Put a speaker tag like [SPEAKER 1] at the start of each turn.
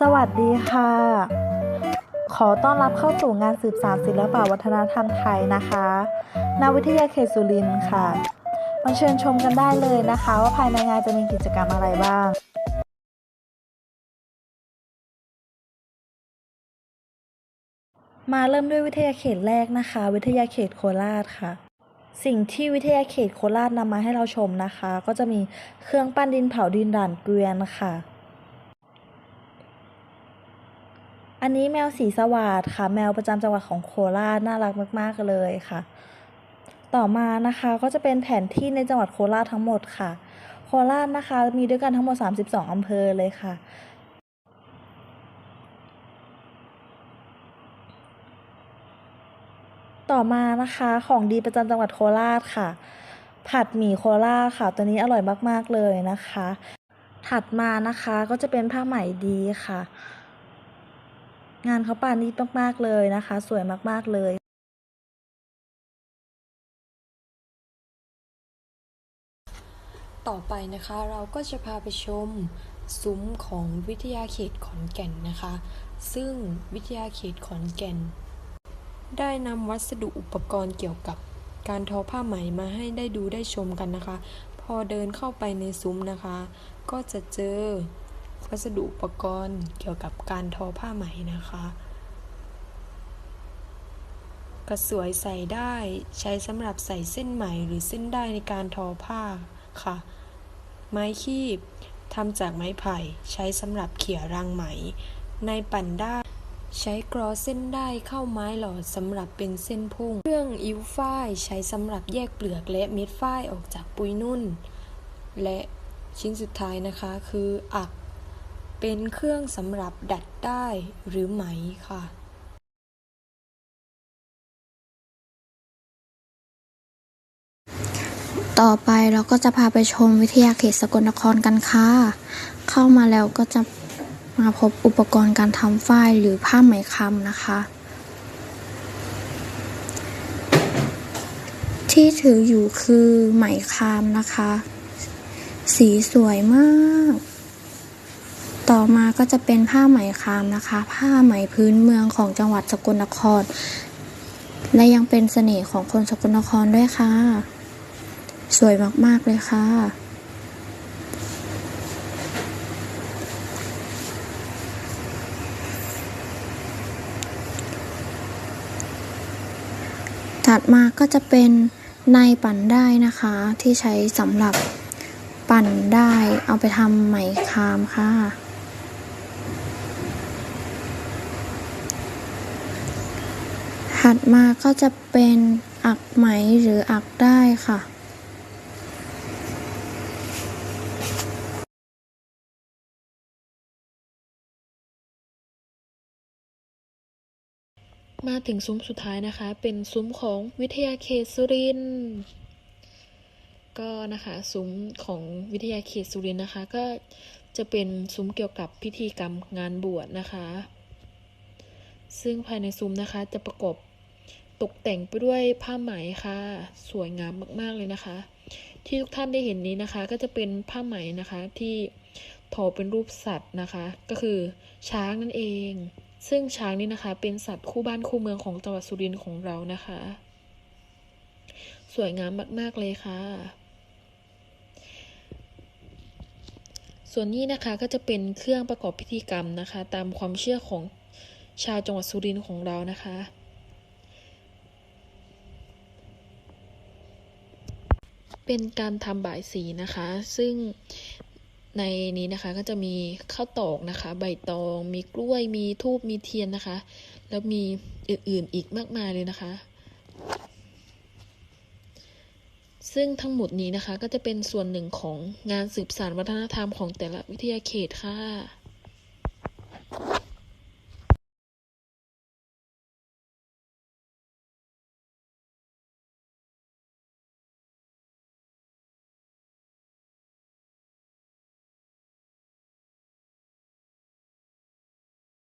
[SPEAKER 1] สวัสดีค่ะ ขอต้อนรับเข้าสู่งานสืบสานศิลปวัฒนธรรมไทยนะคะณวิทยาเขตสุรินทร์ค่ะมาเชิญชมกันได้เลยนะคะ ว่าภายในงานจะมีกิจกรรมอะไรบ้างมาเริ่มด้วยวิทยาเขตแรกนะคะ วิทยาเขตโคราชค่ะ สิ่งที่วิทยาเขตโคราชนำมาให้เราชมนะคะ ก็จะมีเครื่องปั้นดินเผาดินด่านเกวียนค่ะ อันนี้แมวสีสวัสดค่ะ แมวประจำจังหวัดของโคราชน่ารักมากๆเลยค่ะ ต่อมานะคะก็จะเป็นแผนที่ในจังหวัดโคราชทั้งหมดค่ะ โคราชนะคะมีด้วยกันทั้งหมด 32อำเภอเลยค่ะต่อมานะคะของดีประจำจังหวัดโคราชค่ะ ผัดหมี่โคราชค่ะ ตัวนี้อร่อยมาก ๆ เลยนะคะ ถัดมานะคะก็จะเป็นผ้าไหมดีค่ะ งานเขาปานนี้มากๆเลยนะคะ สวยมากๆเลย
[SPEAKER 2] ต่อไปนะคะเราก็จะพาไปชมซุ้มของวิทยาเขตขอนแก่นนะคะ ซึ่งวิทยาเขตขอนแก่น ได้นำวัสดุอุปกรณ์เกี่ยวกับการทอผ้าไหมมาให้ได้ดูได้ชมกันนะคะ พอเดินเข้าไปในซุ้มนะคะ ก็จะเจอ วัสดุอุปกรณ์เกี่ยวกับการทอผ้าไหมนะคะกระสวยใส่ได้ใช้สำหรับใส่เส้นไหมหรือเส้นได้ในการทอผ้าค่ะ ไม้คีบทำจากไม้ไผ่ ใช้สำหรับเขี่ยรังไหม ในปั่นได้ใช้กรอเส้นได้เข้าไม้หลอดสำหรับเป็นเส้นพุ่ง เครื่องอิ้วฝ้ายใช้สำหรับแยกเปลือกและเม็ดฝ้ายออกจากปุยนุ่น และชิ้นสุดท้ายนะคะคืออัก เป็นเครื่องสำหรับดัดได้หรือไหมค่ะ
[SPEAKER 3] ต่อไปเราก็จะพาไปชมวิทยาเขตสกลนครกันค่ะ เข้ามาแล้วก็จะมาพบอุปกรณ์การทำฝ้ายหรือผ้าไหมคำนะคะ ที่ถืออยู่คือไหมคามนะคะ สีสวยมาก ต่อมาก็จะเป็นผ้าไหมคามนะคะ ผ้าไหมพื้นเมืองของจังหวัดสกลนคร และยังเป็นเสน่ห์ของคนสกลนครด้วยค่ะ สวยมากๆเลยค่ะถัดมาก็จะเป็นในปั่นได้นะคะ ที่ใช้สำหรับปั่นได้เอาไปทำไหมคามค่ะ ถัดมาก็จะเป็นอักไหมหรืออักได้ค่ะ
[SPEAKER 4] มาถึงซุ้มสุดท้ายนะคะ เป็นซุ้มของวิทยาเขตสุรินทร์ก็นะคะซุ้มของวิทยาเขตสุรินทร์นะคะ ก็จะเป็นซุ้มเกี่ยวกับพิธีกรรมงานบวชนะคะ ซึ่งภายในซุ้มนะคะจะประกอบ ตกแต่งไปด้วยผ้าไหมค่ะ สวยงามมากๆเลยนะคะ ที่ทุกท่านได้เห็นนี้นะคะ ก็จะเป็นผ้าไหมนะคะที่ทอเป็นรูปสัตว์นะคะ ก็คือช้างนั่นเอง ซึ่งช้างนี่นะคะ เป็นสัตว์คู่บ้านคู่เมืองของจังหวัดสุรินทร์ของเรานะคะ สวยงามมาก ๆเลยค่ะ ส่วนนี้นะคะก็จะเป็นเครื่องประกอบพิธีกรรมนะคะ ตามความเชื่อของชาวจังหวัดสุรินทร์ของเรานะคะ เป็นการทำบ่ายสีนะคะ ซึ่งในนี้นะคะก็จะมีข้าวตอกนะคะ ใบตอง มีกล้วย มีทูบมีเทียนนะคะ แล้วมีอื่นๆอีกมากมายเลยนะคะ ซึ่งทั้งหมดนี้นะคะก็จะเป็นส่วนหนึ่งของงานสืบสานวัฒนธรรมของแต่ละวิทยาเขตค่ะ